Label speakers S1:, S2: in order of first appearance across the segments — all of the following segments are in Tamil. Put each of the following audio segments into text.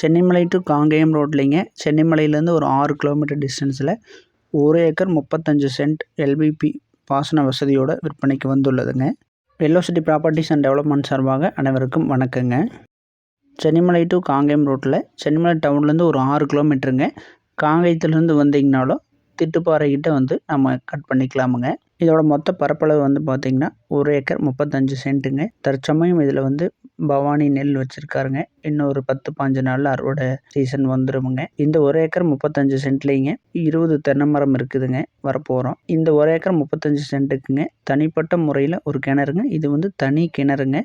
S1: சென்னிமலை டு காங்கேயம் ரோட்லிங்க. சென்னிமலையிலேருந்து ஒரு ஆறு கிலோமீட்டர் டிஸ்டன்ஸில் ஒரு ஏக்கர் முப்பத்தஞ்சு சென்ட் எல்பிபி பாசன வசதியோட விற்பனைக்கு வந்துள்ளதுங்க. வெல்லோசிட்டி ப்ராப்பர்ட்டிஸ் அண்ட் டெவலப்மெண்ட் சார்பாக அனைவருக்கும் வணக்கங்க. சென்னிமலை டு காங்கேயம் ரோட்டில் சென்னிமலை டவுன்லேருந்து ஒரு ஆறு கிலோமீட்டருங்க. காங்கேயத்துலேருந்து வந்தீங்கனாலும் திட்டுப்பாறைக்கிட்ட வந்து நம்ம கட் பண்ணிக்கலாமுங்க. இதோட மொத்த பரப்பளவு வந்து பார்த்திங்கன்னா ஒரு ஏக்கர் முப்பத்தஞ்சு சென்ட்டுங்க தற்சமயம் இதில் வந்து பவானி நெல் வச்சுருக்காருங்க. இன்னும் ஒரு பத்து பாஞ்சு நாளில் அறுவடை சீசன் வந்துடுமுங்க இந்த ஒரு ஏக்கர் முப்பத்தஞ்சு சென்ட்லேங்க இருபது தென்னை மரம் இருக்குதுங்க. வரப்போகிறோம் இந்த ஒரு ஏக்கர் முப்பத்தஞ்சு சென்ட்டுக்குங்க. தனிப்பட்ட முறையில் ஒரு கிணறுங்க. இது வந்து தனி கிணறுங்க.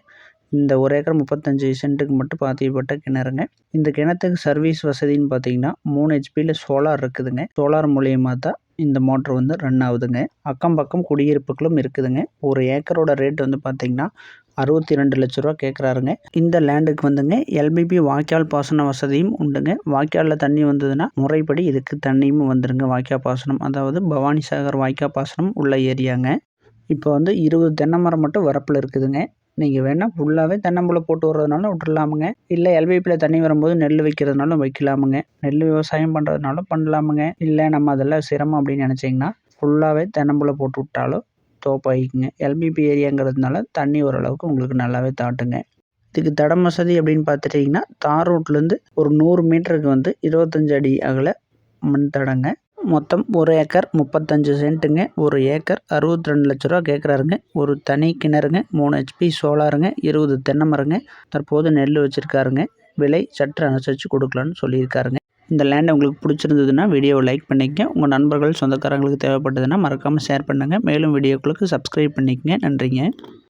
S1: இந்த ஒரு ஏக்கர் முப்பத்தஞ்சு சென்ட்டுக்கு மட்டும் பாத்தியப்பட்ட கிணறுங்க. இந்த கிணத்துக்கு சர்வீஸ் வசதின்னு பார்த்தீங்கன்னா மூணு ஹெச்பியில் சோலார் இருக்குதுங்க. சோலார் மூலியமாக தான் இந்த மோட்ரு வந்து ரன் ஆகுதுங்க. அக்கம் பக்கம் குடியிருப்புகளும் இருக்குதுங்க. ஒரு ஏக்கரோட ரேட் வந்து பார்த்திங்கன்னா அறுபத்தி ரெண்டு லட்ச ரூபா கேட்குறாருங்க இந்த லேண்டுக்கு வந்துங்க எல்பிபி வாய்க்கால் பாசன வசதியும் உண்டுங்க. வாய்க்காலில் தண்ணி வந்ததுன்னா முறைப்படி இதுக்கு தண்ணியும் வந்துடுங்க வாய்க்கால் பாசனம் அதாவது பவானி சாகர் வாய்க்கால் பாசனம் உள்ள ஏரியாங்க. இப்போ வந்து இருபது தென்னை மரம் மட்டும் வரப்பில் இருக்குதுங்க. நீங்கள் வேணால் ஃபுல்லாகவே தென்னம்புளை போட்டு வர்றதுனால விட்டுடலாமுங்க இல்லை எல்பிபியில் தண்ணி வரும்போது நெல் வைக்கிறதுனாலும் வைக்கலாமுங்க. நெல் விவசாயம் பண்ணுறதுனாலும் பண்ணலாமுங்க. இல்லை நம்ம அதெல்லாம் சிரமம் அப்படின்னு நினச்சிங்கன்னா ஃபுல்லாகவே தென்னம்புளை போட்டு விட்டாலும் தோப்பாயிக்குங்க எல்பிபி ஏரியாங்கிறதுனால தண்ணி ஓரளவுக்கு உங்களுக்கு நல்லாவே தாட்டுங்க. இதுக்கு தடம் வசதி அப்படின்னு பார்த்துட்டிங்கன்னா தார் ரோட்லேருந்து ஒரு நூறு மீட்டருக்கு வந்து இருபத்தஞ்சு அடி அகல மண் தடங்க. மொத்தம் ஒரு ஏக்கர் முப்பத்தஞ்சு சென்ட்டுங்க. ஒரு ஏக்கர் அறுபத்தி ரெண்டு லட்ச ரூபா கேட்குறாருங்க ஒரு தனி கிணறுங்க மூணு ஹெச்பி சோலாருங்க இருபது தென்னை மரங்க. தற்போது நெல் வச்சுருக்காருங்க. விலை சற்று அனுசரித்து கொடுக்கலான்னு சொல்லியிருக்காருங்க. இந்த லேண்ட் உங்களுக்கு பிடிச்சிருந்ததுன்னா வீடியோவை லைக் பண்ணிக்கங்க. உங்கள் நண்பர்கள் சொந்தக்காரங்களுக்கு தேவைப்பட்டதுன்னா மறக்காமல் ஷேர் பண்ணுங்கள் மேலும் வீடியோக்களுக்கு சப்ஸ்கிரைப் பண்ணிக்கங்க. நன்றிங்க.